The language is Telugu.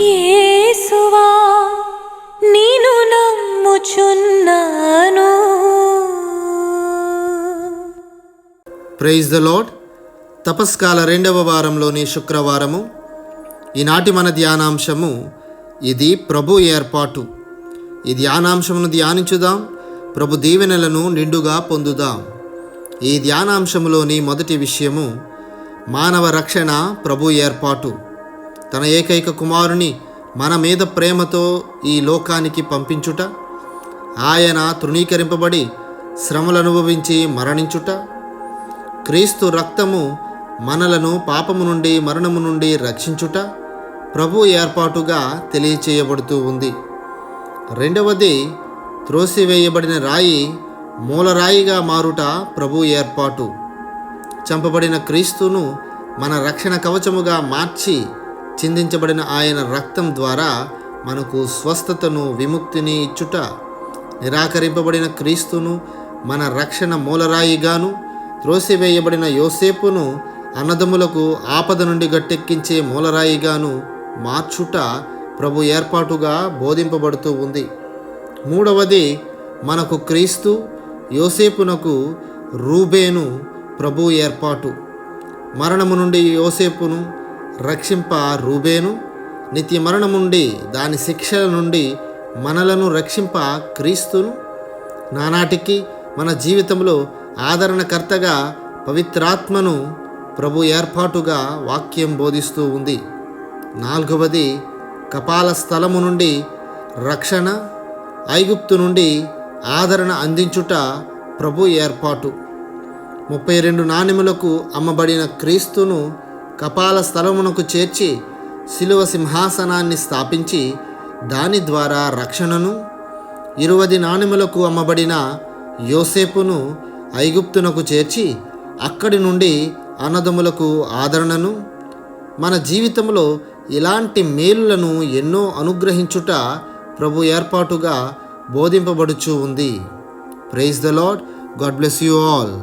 యేసువా నేను నమ్ముచున్నాను. ప్రైజ్ ద లాడ్ తపస్కాల రెండవ వారంలోని శుక్రవారము. ఈనాటి మన ధ్యానాంశము ఇది ప్రభు ఏర్పాటు. ఈ ధ్యానాంశమును ధ్యానించుదాం. ప్రభు దీవెనలను నిండుగా పొందుదాం. ఈ ధ్యానాంశములోని మొదటి విషయము మానవ రక్షణ ప్రభు ఏర్పాటు. తన ఏకైక కుమారుని మన మీద ప్రేమతో ఈ లోకానికి పంపించుట ఆయన తృణీకరింపబడి శ్రమలు అనుభవించి మరణించుట క్రీస్తు రక్తము మనలను పాపము నుండి మరణము నుండి రక్షించుట ప్రభు ఏర్పాటుగా తెలియచేయబడుతూ ఉంది. రెండవది త్రోసివేయబడిన రాయి మూలరాయిగా మారుట ప్రభు ఏర్పాటు. చంపబడిన క్రీస్తును మన రక్షణ కవచముగా మార్చి చిందించబడిన ఆయన రక్తం ద్వారా మనకు స్వస్థతను విముక్తిని ఇచ్చుట నిరాకరింపబడిన క్రీస్తును మన రక్షణ మూలరాయిగాను త్రోసివేయబడిన యోసేపును అన్నదములకు ఆపద నుండి గట్టెక్కించే మూలరాయిగాను మార్చుట ప్రభు ఏర్పాటుగా బోధింపబడుతూ ఉంది. మూడవది మనకు క్రీస్తు యోసేపునకు రూబేను ప్రభు ఏర్పాటు. మరణము నుండి యోసేపును రక్షింప రూబేను. నిత్య మరణముండి దాని శిక్షల నుండి మనలను రక్షింప క్రీస్తును. నానాటికి మన జీవితంలో ఆదరణకర్తగా పవిత్రాత్మను ప్రభు ఏర్పాటుగా వాక్యం బోధిస్తూ ఉంది. నాలుగవది కపాల స్థలము నుండి రక్షణ ఐగుప్తు నుండి ఆదరణ అందించుట ప్రభు ఏర్పాటు. ముప్పై రెండు నాణెములకు అమ్మబడిన క్రీస్తును కపాల స్థలమునకు చేర్చి శిలువ సింహాసనాన్ని స్థాపించి దాని ద్వారా రక్షణను ఇరువది నాణెములకు అమ్మబడిన యోసేపును ఐగుప్తునకు చేర్చి అక్కడి నుండి అన్నదములకు ఆదరణను మన జీవితంలో ఇలాంటి మేలులను ఎన్నో అనుగ్రహించుట ప్రభు ఏర్పాటుగా బోధింపబడుచు ఉంది. Praise the Lord God bless you all